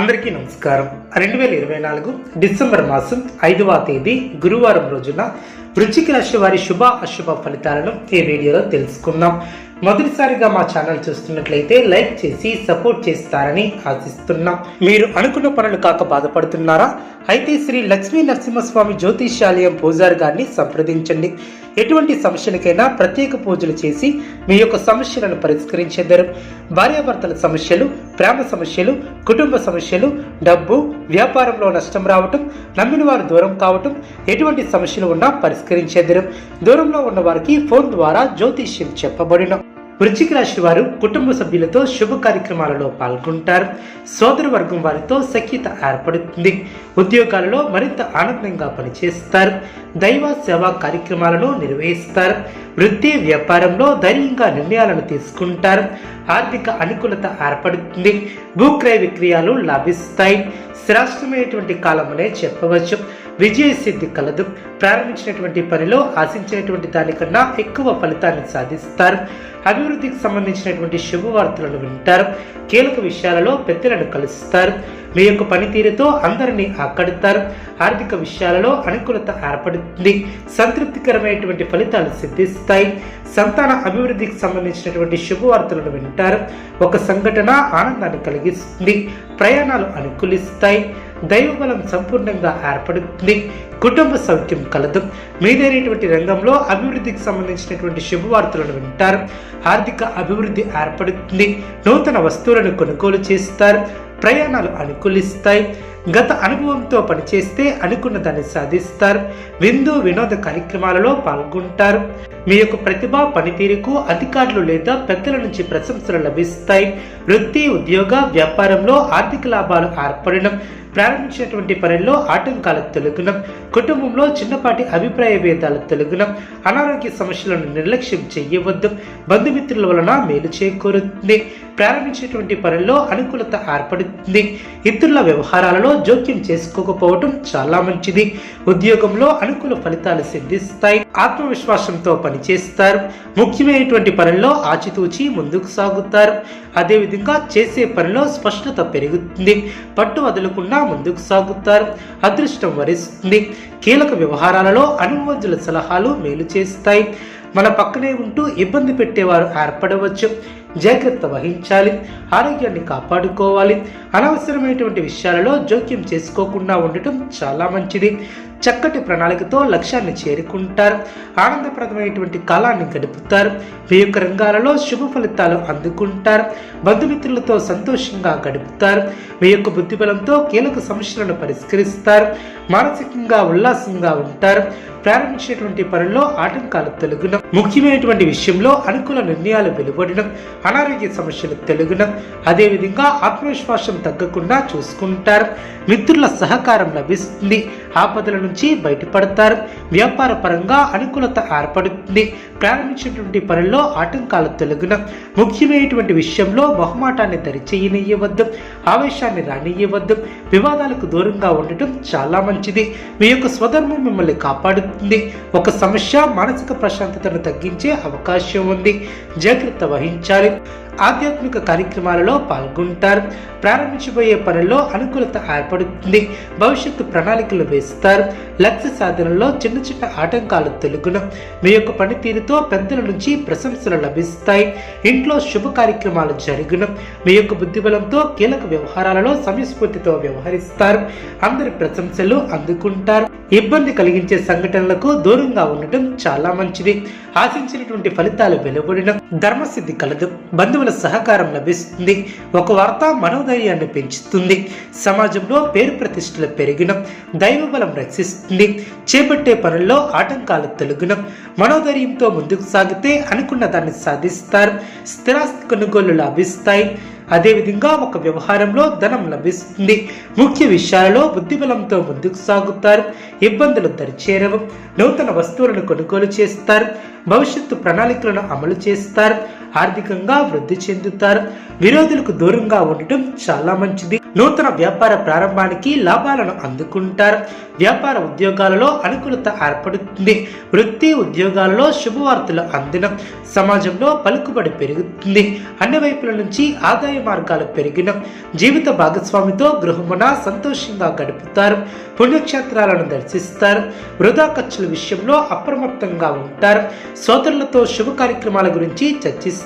అందరికీ నమస్కారం. రెండు వేల ఇరవై నాలుగు డిసెంబర్ మాసం ఐదవ తేదీ గురువారం రోజున వృచ్చిక రాశి వారి శుభ అశుభ ఫలితాలను ఈ వీడియోలో తెలుసుకుందాం. మొదటిసారిగా మా ఛానల్ చూస్తున్నట్లయితే లైక్ చేసి సపోర్ట్ చేస్తారని ఆశిస్తున్నాం. మీరు అనుకున్న పనులు కాక బాధపడుతున్నారా? అయితే శ్రీ లక్ష్మీ నరసింహస్వామి జ్యోతిష్యాలయం పూజారి గారిని సంప్రదించండి. ఎటువంటి సమస్యలకైనా ప్రత్యేక పూజలు చేసి మీ యొక్క సమస్యలను పరిష్కరించేద్దరు భార్యాభర్తల సమస్యలు ప్రేమ సమస్యలు కుటుంబ సమస్యలు డబ్బు వ్యాపారంలో నష్టం రావటం నమ్మిన వారు దూరం కావటం ఎటువంటి సమస్యలు ఉన్నా పరిష్కరించేద్దరు దూరంలో ఉన్న వారికి ఫోన్ ద్వారా జ్యోతిష్యం చెప్పబడిన వృశ్చిక రాశి వారు కుటుంబ సభ్యులతో శుభ కార్యక్రమాలలో పాల్గొంటారు. సోదర వర్గం వారితో సఖ్యత ఏర్పడుతుంది. ఉద్యోగాలలో మరింత ఆనందంగా పనిచేస్తారు. దైవ సేవా కార్యక్రమాలను నిర్వహిస్తారు. వృత్తి వ్యాపారంలో ధైర్యంగా నిర్ణయాలను తీసుకుంటారు. ఆర్థిక అనుకూలత ఏర్పడుతుంది. భూక్రయ విక్రయాలు లాభిస్తాయి. శ్రేష్టమైనటువంటి కాలమనే చెప్పవచ్చు. విజయ సిద్ధి కలదు. ప్రారంభించినటువంటి పనిలో ఆశించినటువంటి దానికన్నా ఎక్కువ ఫలితాన్ని సాధిస్తారు. అభివృద్ధికి సంబంధించినటువంటి శుభవార్తలను వింటారు కీలక విషయాలలో పెద్దలను కలుస్తారు. మీ యొక్క పనితీరుతో అందరినీ ఆకడతారు ఆర్థిక విషయాలలో అనుకూలత ఏర్పడుతుంది. సంతృప్తికరమైనటువంటి ఫలితాలు సిద్ధిస్తాయి. సంతాన అభివృద్ధికి సంబంధించినటువంటి శుభవార్తలను వింటారు. ఒక సంఘటన ఆనందాన్ని కలిగిస్తుంది. ప్రయాణాలు అనుకూలిస్తాయి. దైవబలం సంపూర్ణంగా ఏర్పడుతుంది. కుటుంబ సౌఖ్యం కలదు. మీదైనటువంటి రంగంలో అభివృద్ధికి సంబంధించినటువంటి శుభవార్తలను వింటారు. ఆర్థిక అభివృద్ధి ఏర్పడుతుంది. నూతన వస్తువులను కొనుగోలు చేస్తారు. ప్రయాణాలు అనుకూలిస్తాయి. గత అనుభవంతో పనిచేస్తే అనుకున్న దాన్ని సాధిస్తారు. విందు వినోద కార్యక్రమాలలో పాల్గొంటారు. మీ యొక్క ప్రతిభ పనితీరుకు అధికారులు లేదా పెద్దల నుంచి ప్రశంసలు లభిస్తాయి. వృత్తి ఉద్యోగ వ్యాపారంలో ఆర్థిక లాభాలు ఏర్పడడం ప్రారంభించినటువంటి పనుల్లో ఆటంకాలు తొలగడం కుటుంబంలో చిన్నపాటి అభిప్రాయ భేదాలు తొలగడం అనారోగ్య సమస్యలను నిర్లక్ష్యం చేయవద్దు. బంధుమిత్రుల వలన మేలు చేకూరుతుంది. ప్రారంభించేటువంటి పనుల్లో అనుకూలత ఏర్పడుతుంది. ఇతరుల వ్యవహారాలలో జోక్యం చేసుకోకపోవటం చాలా మంచిది. ఉద్యోగంలో అనుకూల ఫలితాలు సిద్ధిస్తాయి. ఆత్మవిశ్వాసంతో పనిచేస్తారు. ముఖ్యమైనటువంటి పనుల్లో ఆచితూచి ముందుకు సాగుతారు. అదేవిధంగా చేసే పనిలో స్పష్టత పెరుగుతుంది. పట్టు వదలకుండా ముందుకు సాగుతారు. అదృష్టం వరిస్తుంది. కీలక వ్యవహారాలలో అనుభవజ్ఞుల సలహాలు మేలు చేస్తాయి. మన పక్కనే ఉంటూ ఇబ్బంది పెట్టేవారు ఏర్పడవచ్చు. జాగ్రత్త వహించాలి. ఆరోగ్యాన్ని కాపాడుకోవాలి. అనవసరమైనటువంటి విషయాలలో జోక్యం చేసుకోకుండా ఉండటం చాలా మంచిది. చక్కటి ప్రణాళికతో లక్ష్యాన్ని చేరుకుంటారు. ఆనందప్రదమైనటువంటి కాలాన్ని గడుపుతారు. మీ యొక్క రంగాలలో శుభ ఫలితాలు అందుకుంటారు. బంధుమిత్రులతో సంతోషంగా గడుపుతారు. మీ యొక్క బుద్ధిబలంతో కీలక సమస్యలను పరిష్కరిస్తారు. మానసికంగా ఉల్లాసంగా ఉంటారు. ప్రారంభించేటువంటి పనుల్లో ఆటంకాలు తొలగడం ముఖ్యమైనటువంటి విషయంలో అనుకూల నిర్ణయాలు వెలువడడం అనారోగ్య సమస్యలు తొలగడం అదేవిధంగా ఆత్మవిశ్వాసం తగ్గకుండా చూసుకుంటారు. మిత్రుల సహకారం లభిస్తుంది. ఆపదల నుంచి బయటపడతారు. వ్యాపార పరంగా అనుకూలత ఏర్పడుతుంది. ప్రారంభించినటువంటి పనుల్లో ఆటంకాలు తొలగిన ముఖ్యమైనటువంటి విషయంలో బహుమాటాన్ని దరిచేయనియ్యవద్దు. ఆవేశాన్ని రానియవద్దు వివాదాలకు దూరంగా ఉండటం చాలా మంచిది. మీ యొక్క స్వధర్మం మిమ్మల్ని కాపాడుతుంది. ఒక సమస్య మానసిక ప్రశాంతతను తగ్గించే అవకాశం ఉంది. జాగ్రత్త వహించాలి. ఆధ్యాత్మిక కార్యక్రమాలలో పాల్గొంటారు. ప్రారంభించబోయే పనుల్లో అనుకూలత ఏర్పడుతుంది. భవిష్యత్తు ప్రణాళికలు వేస్తారు. లక్ష్య సాధనలో చిన్న చిన్న ఆటంకాలు తొలగును. మీ యొక్క పనితీరుతో పెద్దల నుంచి ప్రశంసలు లభిస్తాయి. ఇంట్లో శుభ కార్యక్రమాలు జరుగును. మీ యొక్క బుద్ధిబలంతో కీలక వ్యవహారాలలో సమయస్ఫూర్తితో వ్యవహరిస్తారు. అందరి ప్రశంసలు అందుకుంటారు. ఇబ్బంది కలిగించే సంఘటనలకు దూరంగా ఉండటం చాలా మంచిది. ఆశించినటువంటి ఫలితాలు వెలువడిన ధర్మసిద్ధి కలదు. బంధువుల సహకారం లభిస్తుంది. ఒక వార్త మనోధైర్యాన్ని పెంచుతుంది. సమాజంలో పేరు ప్రతిష్టలు పెరిగిన దైవబలం రక్షిస్తుంది. చేపట్టే పనుల్లో ఆటంకాలు తొలగిన మనోధైర్యంతో ముందుకు సాగితే అనుకున్న దాన్ని సాధిస్తారు. స్థిరాస్తి కొనుగోలు లాభిస్తాయి. అదేవిధంగా ఒక వ్యవహారంలో ధనం లభిస్తుంది. ముఖ్య విషయాలలో బుద్ధిబలంతో ముందుకు సాగుతారు. ఇబ్బందులు దరిచేరవు. నూతన వస్తువులను కొనుగోలు చేస్తారు. భవిష్యత్తు ప్రణాళికలను అమలు చేస్తారు. ఆర్థికంగా వృద్ధి చెందుతారు. విరోధులకు దూరంగా ఉండటం చాలా మంచిది. నూతన వ్యాపార ప్రారంభానికి లాభాలను అందుకుంటారు. వ్యాపార ఉద్యోగాలలో అనుకూలత ఏర్పడుతుంది. వృత్తి ఉద్యోగాలలో శుభవార్తలు అందడం సమాజంలో పలుకుబడి పెరుగుతుంది. అన్ని వైపుల నుంచి ఆదాయ మార్గాలు పెరిగిన. జీవిత భాగస్వామితో గృహమున సంతోషంగా గడుపుతారు. పుణ్యక్షేత్రాలను దర్శిస్తారు. వృధా ఖర్చుల విషయంలో అప్రమత్తంగా ఉంటారు. సోదరులతో శుభ కార్యక్రమాల గురించి చర్చిస్తారు.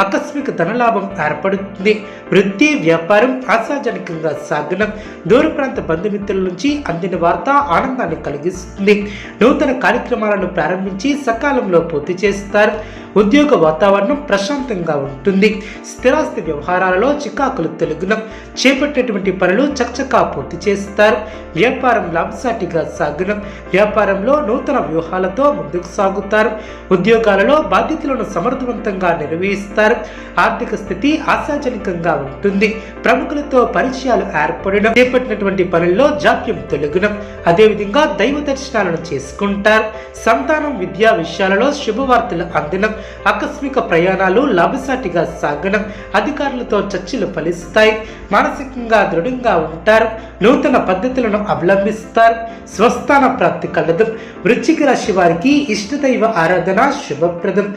ఆకస్మిక ధనలాభం ఏర్పడుతుంది. వృత్తి వ్యాపారం ఆశాజనకంగా సాగడం దూర ప్రాంత బంధుమిత్రుల నుంచి అందిన వార్త ఆనందాన్ని కలిగిస్తుంది. నూతన కార్యక్రమాలను ప్రారంభించి సకాలంలో పూర్తి చేస్తారు. ఉద్యోగ వాతావరణం ప్రశాంతంగా ఉంటుంది. స్థిరాస్తి వ్యవహారాలలో చికాకులు తొలగిన. చేపట్టేటువంటి పనులు చకచకా పూర్తి చేస్తారు. వ్యాపారం లాభసాటిగా సాగిన. వ్యాపారంలో నూతన వ్యూహాలతో ముందుకు సాగుతారు. ఉద్యోగాలలో బాధ్యతలను సమర్థవంతంగా నిర్వహిస్తారు. ఆర్థిక స్థితి ఆశాజనకంగా ఉంటుంది. ప్రముఖులతో పరిచయాలు ఏర్పడడం చేపట్టినటువంటి పనుల్లో జాప్యం తొలగిన. అదేవిధంగా దైవ దర్శనాలను చేసుకుంటారు. సంతానం విద్యా విషయాలలో శుభవార్తలు అందినం. ఆకస్మిక ప్రయాణాలు లాభసాటిగా సాగడం అధికారులతో చర్చలు ఫలిస్తాయి. మానసికంగా దృఢంగా ఉంటారు. నూతన పద్ధతులను అవలంబిస్తారు. స్వస్థాన ప్రాప్తి కలదు. వృశ్చిక రాశి వారికి ఇష్టదైవ ఆరాధన శుభప్రదం.